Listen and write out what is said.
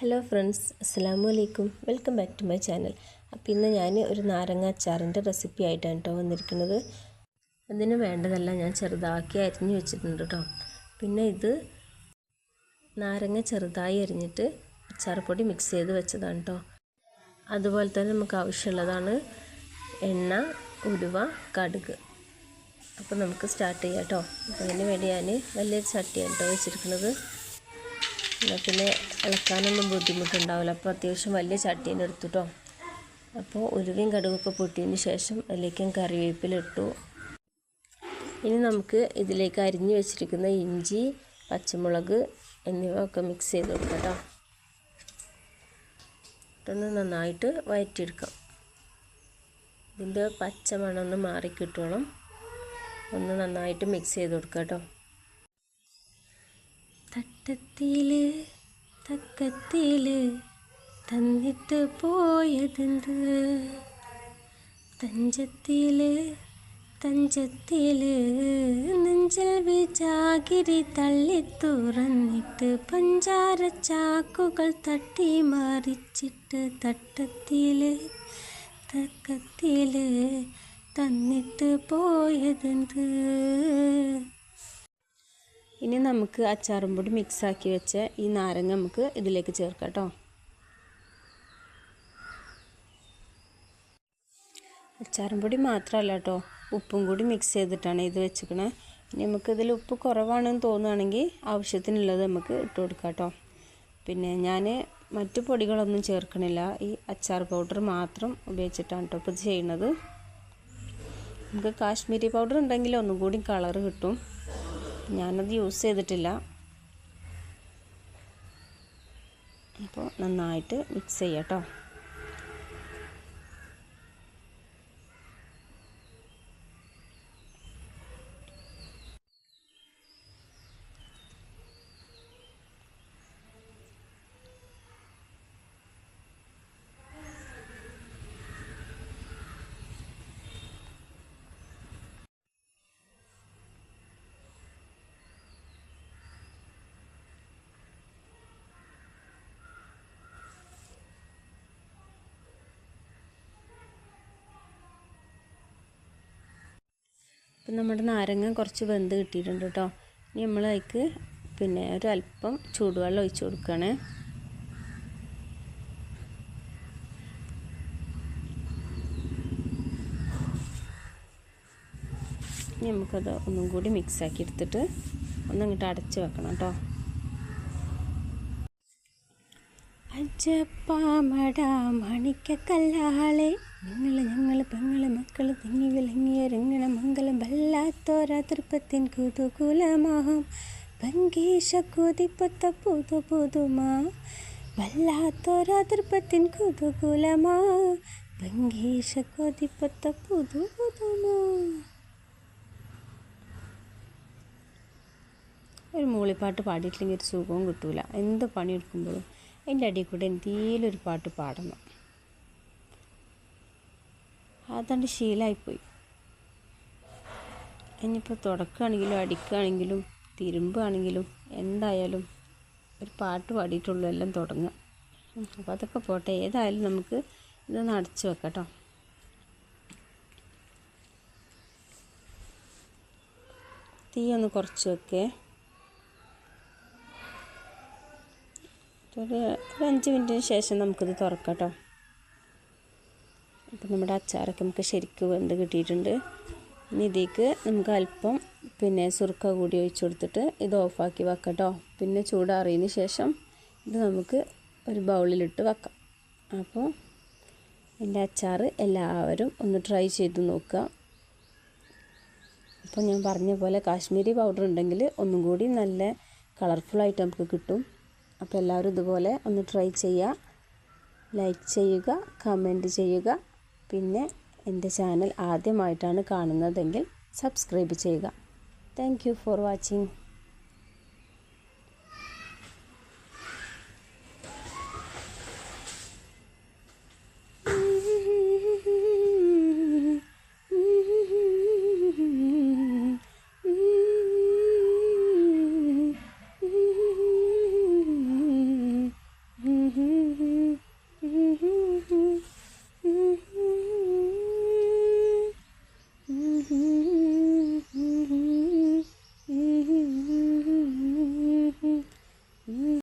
Hello friends അസ്സാം വലൈക്കും welcome back to my channel അപ്പോൾ ഇന്ന് ഞാൻ ഒരു നാരങ്ങ അച്ചാറിന്റെ റെസിപ്പി ആയിട്ടാണ് കേട്ടോ വന്നിരിക്കുന്നത്. അതിന് വേണ്ടതെല്ലാം ഞാൻ ചെറുതാക്കി അരിഞ്ഞു വെച്ചിട്ടുണ്ട് കേട്ടോ പിന്നെ ഇത് നാരങ്ങ ചെറുതായി അരിഞ്ഞിട്ട് അച്ചാർപ്പൊടി മിക്സ് ചെയ്ത് വെച്ചതാണ് കേട്ടോ അതുപോലെ തന്നെ നമുക്ക് ആവശ്യമുള്ളതാണ് എണ്ണ ഉലുവ കടുക്. അപ്പോൾ നമുക്ക് സ്റ്റാർട്ട് ചെയ്യാം കേട്ടോ അപ്പോൾ അതിന് വേണ്ടി ഞാൻ വലിയൊരു ചട്ടിയാണ് കേട്ടോ വെച്ചിരിക്കുന്നത്. പിന്നെ ഇളക്കാനൊന്നും ബുദ്ധിമുട്ടുണ്ടാവില്ല. അപ്പോൾ അത്യാവശ്യം വലിയ ചട്ടീനെ എടുത്തു കേട്ടോ അപ്പോൾ ഉരുവയും കടുകൊക്കെ പൊട്ടിയതിന് ശേഷം അതിലേക്ക് കറിവേപ്പിലിട്ടു. ഇനി നമുക്ക് ഇതിലേക്ക് അരിഞ്ഞു വെച്ചിരിക്കുന്ന ഇഞ്ചി പച്ചമുളക് എന്നിവ ഒക്കെ മിക്സ് ചെയ്ത് കൊടുക്കാം കേട്ടോ. ഇട്ടൊന്ന് നന്നായിട്ട് വയറ്റിയെടുക്കാം. ഇതിന്റെ പച്ച മണമൊന്ന് മാറിക്കിട്ടോളം ഒന്ന് നന്നായിട്ട് മിക്സ് ചെയ്ത് കൊടുക്കാം കേട്ടോ. തട്ടത്തിൽ തക്കത്തിൽ തന്നിട്ട് പോയതെന്ത്? തഞ്ചത്തിൽ തഞ്ചത്തിൽ നെഞ്ചൽ വിജാഗിരി തള്ളി തുറന്നിട്ട് പഞ്ചാര ചാക്കുകൾ തട്ടി മറിച്ചിട്ട് തട്ടത്തിൽ തക്കത്തിൽ തന്നിട്ട് പോയതെന്ത്? ഇനി നമുക്ക് അച്ചാറും പൊടി മിക്സാക്കി വെച്ച ഈ നാരങ്ങ നമുക്ക് ഇതിലേക്ക് ചേർക്കാം കേട്ടോ അച്ചാറും പൊടി മാത്രമല്ല കേട്ടോ ഉപ്പും കൂടി മിക്സ് ചെയ്തിട്ടാണ് ഇത് വെച്ചിക്കണേ ഇനി നമുക്ക് ഇതിൽ ഉപ്പ് കുറവാണെന്ന് തോന്നുകയാണെങ്കിൽ ആവശ്യത്തിനുള്ളത് നമുക്ക് ഇട്ട് കൊടുക്കാം കേട്ടോ പിന്നെ ഞാൻ മറ്റു പൊടികളൊന്നും ചേർക്കണില്ല. ഈ അച്ചാർ പൗഡർ മാത്രം ഉപയോഗിച്ചിട്ടാണ് കേട്ടോ ഇപ്പോൾ ഇത് ചെയ്യുന്നത്. നമുക്ക് കാശ്മീരി പൗഡർ ഉണ്ടെങ്കിൽ ഒന്നും കൂടി കളറ് കിട്ടും. ഞാനത് യൂസ് ചെയ്തിട്ടില്ല. അപ്പോൾ നന്നായിട്ട് മിക്സ് ചെയ്യാം കേട്ടോ. ഇപ്പം നമ്മുടെ നാരങ്ങ കുറച്ച് വെന്ത് കിട്ടിയിട്ടുണ്ട് കേട്ടോ. ഇനി നമ്മൾ അതിക്ക് പിന്നെ ഒരു അല്പം ചൂടുവെള്ളം ഒഴിച്ച് കൊടുക്കുകയാണ്. ഇനി നമുക്കത് ഒന്നും കൂടി മിക്സ് ആക്കി എടുത്തിട്ട് ഒന്നിങ്ങോട്ട് അടച്ച് വെക്കണം കേട്ടോ. അജപ്പാമട മണിക്കല്ലാളെ നിങ്ങൾ ഞങ്ങൾ പെങ്ങളെ മക്കൾ തിങ്ങി രംഗണ മംഗളം വല്ലാത്തോരാ തൃപ്പത്തിൻ കുതുകുലമാം ഭംഗീഷ കൊതിപ്പത്ത പുതു പുതുമാ വല്ലാത്തോരാ തൃപ്പത്തിൻ കുതുകുലമാ. ഭംഗീഷ കൊതിപ്പത്ത പുതു പുതുമാ. ഒരു മൂളിപ്പാട്ട് പാടിയിട്ടില്ലെങ്കിൽ ഒരു സുഖവും കിട്ടൂല. എന്ത് പണിയെടുക്കുമ്പോഴും അതിന്റെ അടിയിൽ കൂടെ എന്തെങ്കിലും ഒരു പാട്ട് പാടണം. അതാണ്ട് ശീലമായിപ്പോയി ഇനിയിപ്പോൾ തുടക്കുകയാണെങ്കിലും അടിക്കുകയാണെങ്കിലും തിരുമ്പുകയാണെങ്കിലും എന്തായാലും ഒരു പാട്ട് പാടിയിട്ടുള്ളൂ എല്ലാം തുടങ്ങുക അപ്പോൾ അതൊക്കെ പോട്ടെ ഏതായാലും നമുക്ക് ഇതൊന്ന് അടച്ചു വെക്കാം തീ ഒന്ന് കുറച്ച് വെക്കേ. ഒരു അഞ്ച് മിനിറ്റിന് ശേഷം നമുക്കിത് തുറക്കാം കേട്ടോ. അപ്പം നമ്മുടെ അച്ചാറൊക്കെ നമുക്ക് ശരിക്കും വെന്ത് കിട്ടിയിട്ടുണ്ട്. ഇനി ഇതിലേക്ക് നമുക്ക് അല്പം പിന്നെ സുർക്ക കൂടി ഒഴിച്ചു കൊടുത്തിട്ട് ഇത് ഓഫാക്കി വെക്കാം കേട്ടോ പിന്നെ ചൂടാറിയതിന് ശേഷം ഇത് നമുക്ക് ഒരു ബൗളിലിട്ട് വെക്കാം. അപ്പോൾ എന്റെ അച്ചാർ എല്ലാവരും ഒന്ന് ട്രൈ ചെയ്ത് നോക്കുക. അപ്പോൾ ഞാൻ പറഞ്ഞ പോലെ കാശ്മീരി പൗഡർ ഉണ്ടെങ്കിൽ ഒന്നും കൂടി നല്ല കളർഫുള്ളായിട്ട് നമുക്ക് കിട്ടും. അപ്പോൾ എല്ലാവരും ഇതുപോലെ ഒന്ന് ട്രൈ ചെയ്യുക. ലൈക്ക് ചെയ്യുക കമന്റ് ചെയ്യുക. പിന്നെ എന്റെ ചാനൽ ആദ്യമായിട്ടാണ് കാണുന്നതെങ്കിൽ സബ്സ്ക്രൈബ് ചെയ്യുക. Thank for watching